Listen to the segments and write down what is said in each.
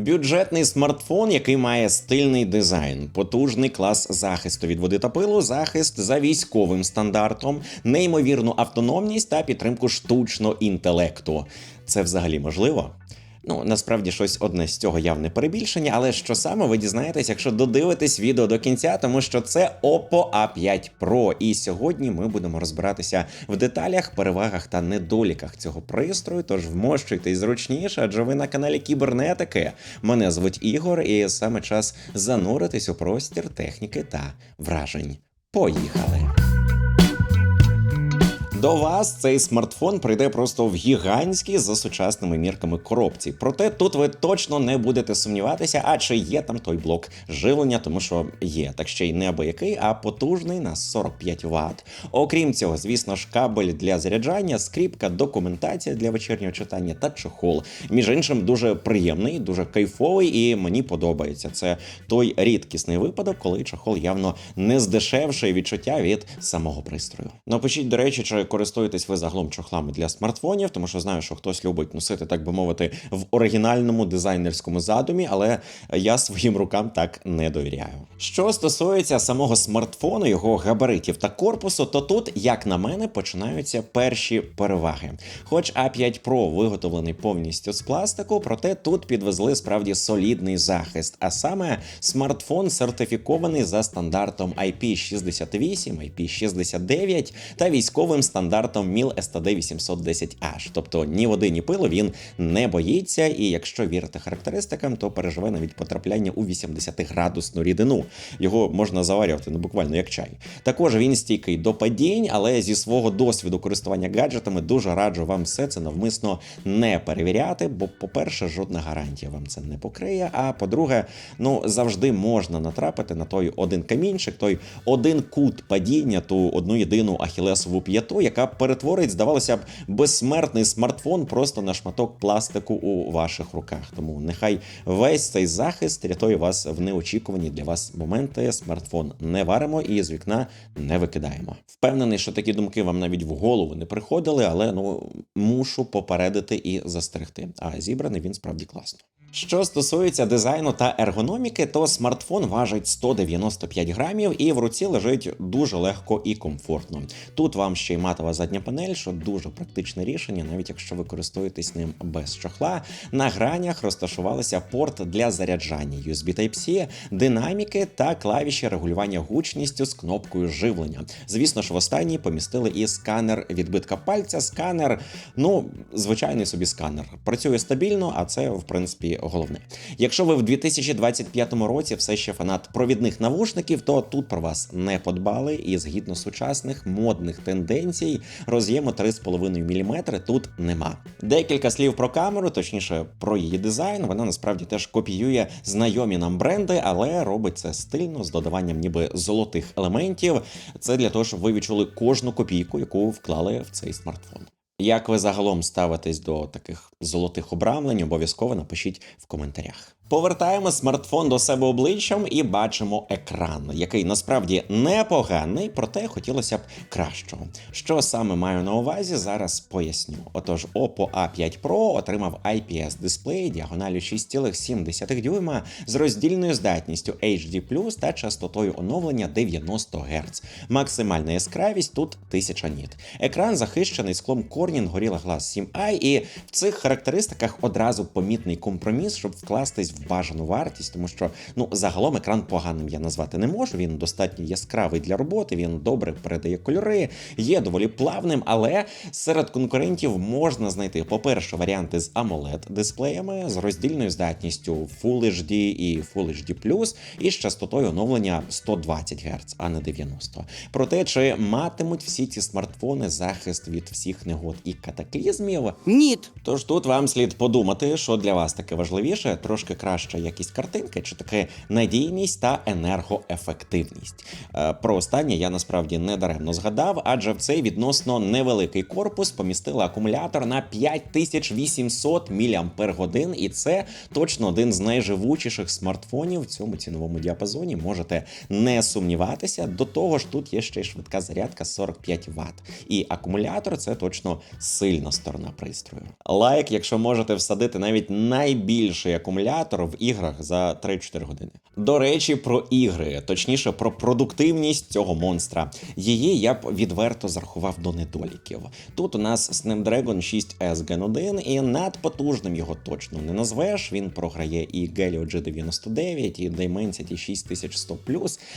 Бюджетний смартфон, який має стильний дизайн, потужний клас захисту від води та пилу, захист за військовим стандартом, неймовірну автономність та підтримку штучного інтелекту. Це взагалі можливо? Ну, насправді щось одне з цього явне перебільшення, але що саме ви дізнаєтесь, якщо додивитесь відео до кінця, тому що це Oppo A5 Pro. І сьогодні ми будемо розбиратися в деталях, перевагах та недоліках цього пристрою. Тож вмощуйтесь зручніше, адже ви на каналі Кібернетики. Мене звуть Ігор, і саме час зануритись у простір техніки та вражень. Поїхали! До вас цей смартфон прийде просто в гігантській за сучасними мірками коробці. Проте тут ви точно не будете сумніватися, а чи є там той блок живлення, тому що є, так ще й не абиякий, а потужний на 45 Вт. Окрім цього, звісно ж, кабель для заряджання, скріпка, документація для вечірнього читання та чохол. Між іншим, дуже приємний, дуже кайфовий, і мені подобається. Це той рідкісний випадок, коли чохол явно не здешевшує відчуття від самого пристрою. Напишіть, до речі, чи користуєтесь ви загалом чохлами для смартфонів, тому що знаю, що хтось любить носити, так би мовити, в оригінальному дизайнерському задумі, але я своїм рукам так не довіряю. Що стосується самого смартфону, його габаритів та корпусу, то тут, як на мене, починаються перші переваги. Хоч A5 Pro виготовлений повністю з пластику, проте тут підвезли справді солідний захист. А саме смартфон сертифікований за стандартом IP68, IP69 та військовим стандартом MIL STD 810H. Тобто ні води, ні пилу він не боїться, і якщо вірити характеристикам, то переживе навіть потрапляння у 80-градусну рідину. Його можна заварювати ну буквально як чай. Також він стійкий до падінь, але зі свого досвіду користування гаджетами дуже раджу вам все це навмисно не перевіряти. Бо, по-перше, жодна гарантія вам це не покриє. А по-друге, ну завжди можна натрапити на той один камінчик, той один кут падіння, ту одну єдину ахілесову п'яту, яка перетворить, здавалося б, безсмертний смартфон просто на шматок пластику у ваших руках. Тому нехай весь цей захист рятує вас в неочікувані для вас моменти. Смартфон не варимо і з вікна не викидаємо. Впевнений, що такі думки вам навіть в голову не приходили, але ну мушу попередити і застерегти. А зібраний він справді класно. Що стосується дизайну та ергономіки, то смартфон важить 195 грамів і в руці лежить дуже легко і комфортно. Тут вам ще й матова задня панель, що дуже практичне рішення, навіть якщо ви користуєтесь ним без чохла. На гранях розташувалися порт для заряджання USB Type-C, динаміки та клавіші регулювання гучністю з кнопкою живлення. Звісно ж, в останній помістили і сканер відбитка пальця. Сканер, ну звичайний собі сканер. Працює стабільно, а це в принципі головне. Якщо ви в 2025 році все ще фанат провідних навушників, то тут про вас не подбали, і згідно сучасних модних тенденцій, роз'єму 3,5 мм тут нема. Декілька слів про камеру, точніше про її дизайн. Вона насправді теж копіює знайомі нам бренди, але робить це стильно з додаванням ніби золотих елементів. Це для того, щоб ви відчули кожну копійку, яку вклали в цей смартфон. Як ви загалом ставитесь до таких золотих обрамлень, обов'язково напишіть в коментарях. Повертаємо смартфон до себе обличчям і бачимо екран, який насправді непоганий, проте хотілося б кращого. Що саме маю на увазі, зараз поясню. Отож, Oppo A5 Pro отримав IPS дисплей діагоналю 6,7 дюйма з роздільною здатністю HD+, та частотою оновлення 90 Гц. Максимальна яскравість тут 1000 ніт. Екран захищений склом Corning Gorilla Glass 7i, і в цих характеристиках одразу помітний компроміс, щоб вкластись в бажану вартість, тому що ну загалом екран поганим я назвати не можу. Він достатньо яскравий для роботи, він добре передає кольори, є доволі плавним, але серед конкурентів можна знайти, по-перше, варіанти з amoled дисплеями з роздільною здатністю Full HD і Full HD+, і з частотою оновлення 120 Гц, а не 90. Проте, чи матимуть всі ці смартфони захист від всіх негод і катаклізмів? Ніт. Тож тут вам слід подумати, що для вас таке важливіше, трошки краща якість картинки, чи таке надійність та енергоефективність. Е, Про останнє я насправді не даремно згадав, адже в цей відносно невеликий корпус помістили акумулятор на 5800 мАч, і це точно один з найживучіших смартфонів в цьому ціновому діапазоні. Можете не сумніватися. До того ж, тут є ще й швидка зарядка 45 Вт. І акумулятор це точно сильна сторона пристрою. Лайк, якщо можете всадити навіть найбільший акумулятор в іграх за 3-4 години. До речі, про ігри, точніше про продуктивність цього монстра. Її я б відверто зарахував до недоліків. Тут у нас Snapdragon 6 S Gen 1, і надпотужним його точно не назвеш. Він програє і Helio G99, і Dimensity 6100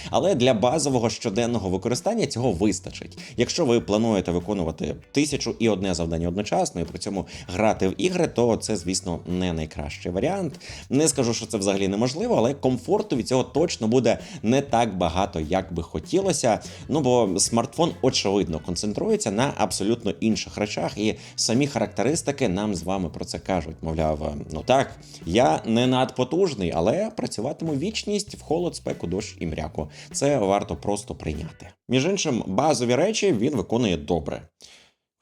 але для базового щоденного використання цього вистачить. Якщо ви плануєте виконувати тисячу і одне завдання одночасно, і при цьому грати в ігри, то це, звісно, не найкращий варіант. Не скажу, що це взагалі неможливо, але комфорту від цього точно буде не так багато, як би хотілося. Ну бо смартфон очевидно концентрується на абсолютно інших речах, і самі характеристики нам з вами про це кажуть. Мовляв, ну так, я не надпотужний, але працюватиму вічність в холод, спеку, дощ і мряку. Це варто просто прийняти. Між іншим, базові речі він виконує добре.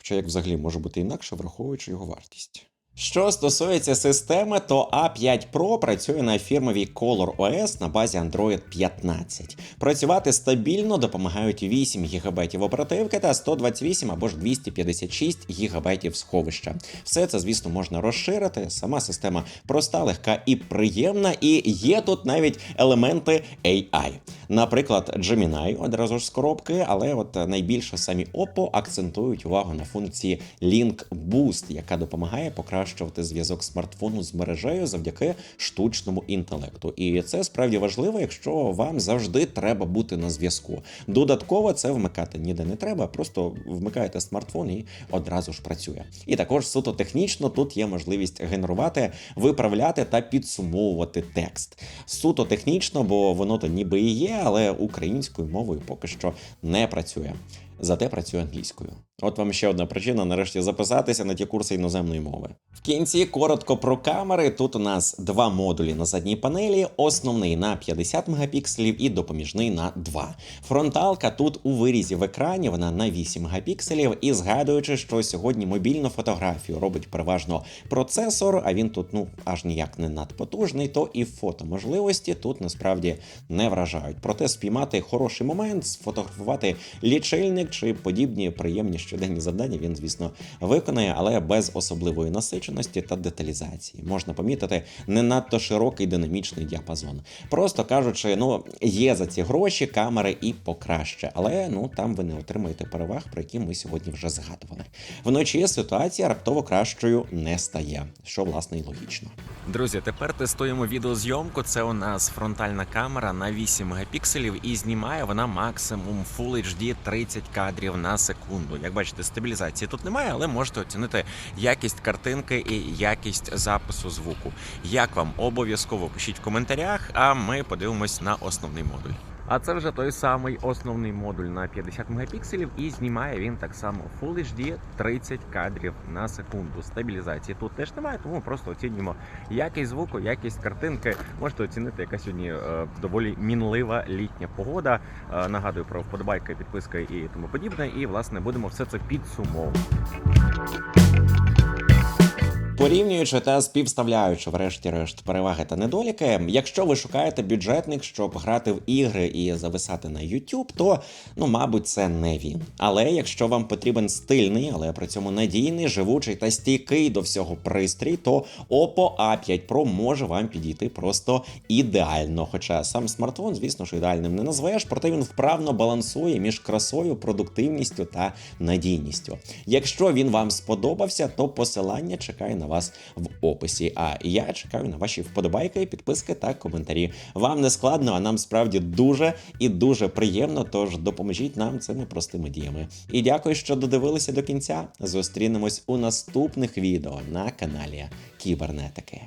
Хоча як взагалі може бути інакше, враховуючи його вартість. Що стосується системи, то A5 Pro працює на фірмовій Color OS на базі Android 15. Працювати стабільно допомагають 8 ГБ оперативки та 128 або ж 256 ГБ сховища. Все це, звісно, можна розширити. Сама система проста, легка і приємна, і є тут навіть елементи AI. Наприклад, Gemini одразу ж з коробки, але от найбільше самі Oppo акцентують увагу на функції Link Boost, яка допомагає покращувати зв'язок смартфону з мережею завдяки штучному інтелекту. І це справді важливо, якщо вам завжди треба бути на зв'язку. Додатково це вмикати ніде не треба, просто вмикаєте смартфон і одразу ж працює. І також суто технічно тут є можливість генерувати, виправляти та підсумовувати текст. Суто технічно, бо воно то ніби і є, але українською мовою поки що не працює. Зате працює англійською. От вам ще одна причина нарешті записатися на ті курси іноземної мови. В кінці коротко про камери. Тут у нас два модулі на задній панелі: основний на 50 мегапікселів і допоміжний на 2. Фронталка тут у вирізі в екрані, вона на 8 мегапікселів. І згадуючи, що сьогодні мобільну фотографію робить переважно процесор, а він тут ну аж ніяк не надпотужний, то і фотоможливості тут насправді не вражають. Проте спіймати хороший момент, сфотографувати лічильник чи подібні приємні щоденні завдання він, звісно, виконає, але без особливої насиченості та деталізації. Можна помітити не надто широкий динамічний діапазон. Просто кажучи, ну є за ці гроші камери і покраще, але ну там ви не отримаєте переваг, про які ми сьогодні вже згадували. Вночі ситуація раптово кращою не стає, що власне і логічно. Друзі, тепер тестуємо відеозйомку. Це у нас фронтальна камера на 8 мегапікселів і знімає вона максимум Full HD 30 кадрів на секунду. Як бачите, стабілізації тут немає, але можете оцінити якість картинки і якість запису звуку. Як вам обов'язково пишіть в коментарях, а ми подивимось на основний модуль. А це вже той самий основний модуль на 50 мегапікселів, і знімає він так само Full HD 30 кадрів на секунду. Стабілізації тут теж немає, тому просто оцінюємо якість звуку, якість картинки. Можете оцінити, яка сьогодні е, доволі мінлива літня погода. Е, нагадую про вподобайки, підписки і тому подібне. І власне будемо все це підсумовувати. Порівнюючи та співставляючи, врешті-решт, переваги та недоліки, якщо ви шукаєте бюджетник, щоб грати в ігри і зависати на YouTube, то ну, мабуть, це не він. Але якщо вам потрібен стильний, але при цьому надійний, живучий та стійкий до всього пристрій, то Oppo A5 Pro може вам підійти просто ідеально. Хоча сам смартфон, звісно ж, ідеальним не назвеш, проте він вправно балансує між красою, продуктивністю та надійністю. Якщо він вам сподобався, то посилання чекає на вас в описі. А я чекаю на ваші вподобайки, підписки та коментарі. Вам не складно, а нам справді дуже і дуже приємно. Тож допоможіть нам цими простими діями. І дякую, що додивилися до кінця. Зустрінемось у наступних відео на каналі Кібернетики.